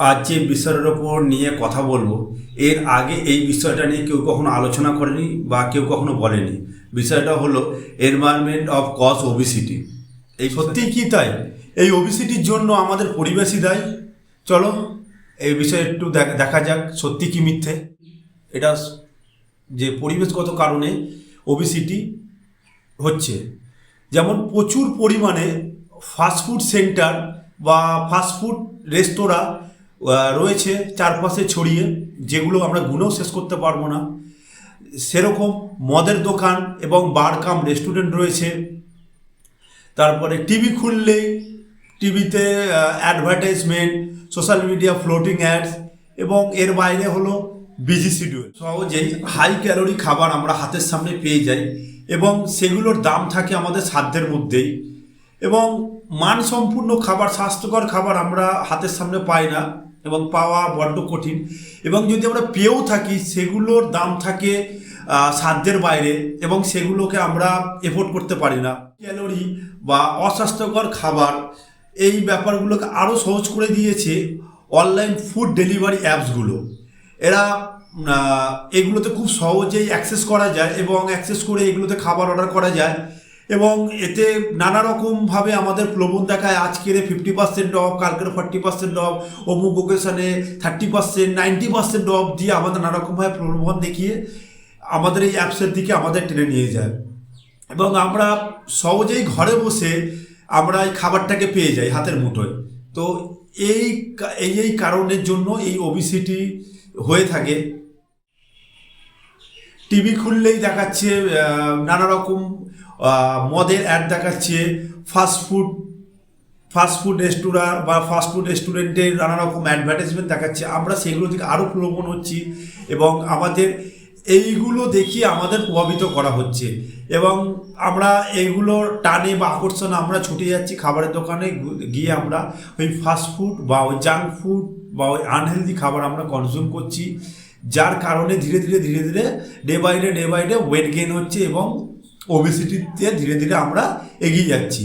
আজ যে বিষয়ের ওপর নিয়ে কথা বলব, এর আগে এই বিষয়টা নিয়ে কেউ কখনো আলোচনা করেনি বা কেউ কখনো বলেনি। বিষয়টা হলো এনভায়রনমেন্ট অফ কজ ওবিসিটি এই সত্যিই কি তাই? এই ওবিসিটির জন্য আমাদের পরিবেশই দায়ী। চলো, এই বিষয়ে একটু দেখ- যাক সত্যি কি মিথ্যে। এটা যে পরিবেশগত কারণে ওবিসিটি হচ্ছে। যেমন প্রচুর পরিমাণে ফাস্টফুড সেন্টার বা ফাস্টফুড রেস্তোরাঁ রয়েছে চারপাশে ছড়িয়ে, যেগুলো আমরা গুণেও শেষ করতে পারব না। সেরকম মদের দোকান এবং বার কাম রেস্টুরেন্ট রয়েছে। তারপরে টিভি খুললেই টিভিতে advertisement social media floating ads এবং এর বাইরে হলো বিজি শিডিউল সহজেই হাই ক্যালোরি খাবার আমরা হাতের সামনে পেয়ে যাই এবং সেগুলোর দাম থাকে আমাদের সাধ্যের মধ্যেই। এবং মানসম্পূর্ণ খাবার, স্বাস্থ্যকর খাবার আমরা হাতের সামনে পাই না। এবং পাওয়া বড্ড কঠিন। এবং যদি আমরা পেয়েও থাকি, সেগুলোর দাম থাকে সাধ্যের বাইরে এবং সেগুলোকে আমরা এফোর্ড করতে পারি না। ক্যালোরি বা অস্বাস্থ্যকর খাবার এই ব্যাপারগুলোকে আরও সহজ করে দিয়েছে অনলাইন ফুড ডেলিভারি অ্যাপসগুলো। এরা এগুলোতে খুব সহজেই অ্যাক্সেস করা যায় এবং অ্যাক্সেস করে এগুলোতে খাবার অর্ডার করা যায়। এবং এতে নানা রকমভাবে আমাদের প্রলোভন দেখায়। আজকের ফিফটি পার্সেন্ট অফ কালকের ফর্টি পার্সেন্ট অফ অমুক ওকেশনে thirty percent ninety percent off দিয়ে আমাদের নানা রকমভাবে প্রলোভন দেখিয়ে আমাদের এই অ্যাপসের দিকে আমাদের টেনে নিয়ে যায়। এবং আমরা সহজেই ঘরে বসে আমরা এই খাবারটাকে পেয়ে যাই হাতের মুঠোয়। তো এই এই এই কারণের জন্য এই ওবিসিটি হয়ে থাকে। টিভি খুললেই দেখাচ্ছে নানা রকম মদের অ্যাড দেখাচ্ছে ফাস্টফুড ফাস্টফুড রেস্টুরাঁ বা ফাস্টফুড রেস্টুরেন্টের নানা রকম অ্যাডভার্টাইজমেন্ট দেখাচ্ছে। আমরা সেগুলো থেকে আরও প্রলোভন হচ্ছি এবং আমাদের এইগুলো দেখিয়ে আমাদের প্রভাবিত করা হচ্ছে এবং আমরা এইগুলোর টানে বা আকর্ষণে আমরা ছুটে যাচ্ছি খাবারের দোকানে গিয়ে আমরা ওই ফাস্টফুড বা ওই জাঙ্ক ফুড বা ওই আনহেলদি খাবার আমরা কনজিউম করছি, যার কারণে ধীরে ধীরে ধীরে ধীরে day by day day by day weight gain হচ্ছে এবং ওবেসিটিতে ধীরে ধীরে আমরা এগিয়ে যাচ্ছি।